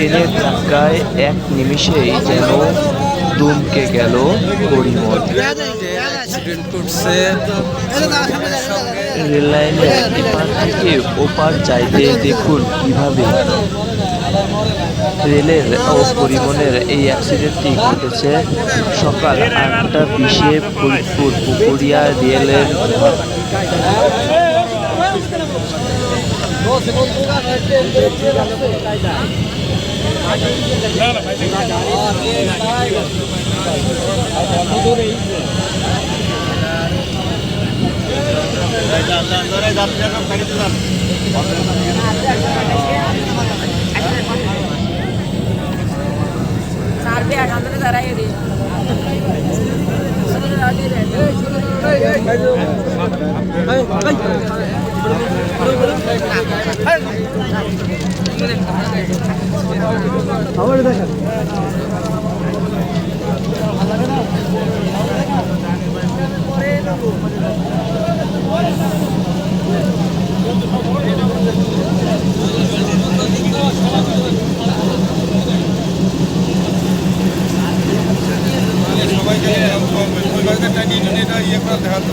ট্রেনের ধাক্কায় এক নিমিষেই যেন দুমকে গেল পরিমল। অ্যাক্সিডেন্ট করছে। রেল লাইনের এপার থেকে ওপার যাইতে দেখুন কীভাবে। রেলের ও পরিবহনের এই অ্যাক্সিডেন্টটি ঘটেছে সকাল আটটা বিশে ফরিদপুর পুকুরিয়া রেলের চারবে আট হাজারে দাঁড়াই রে ছোট সবাইকে ইয়ে করে দেখাতো।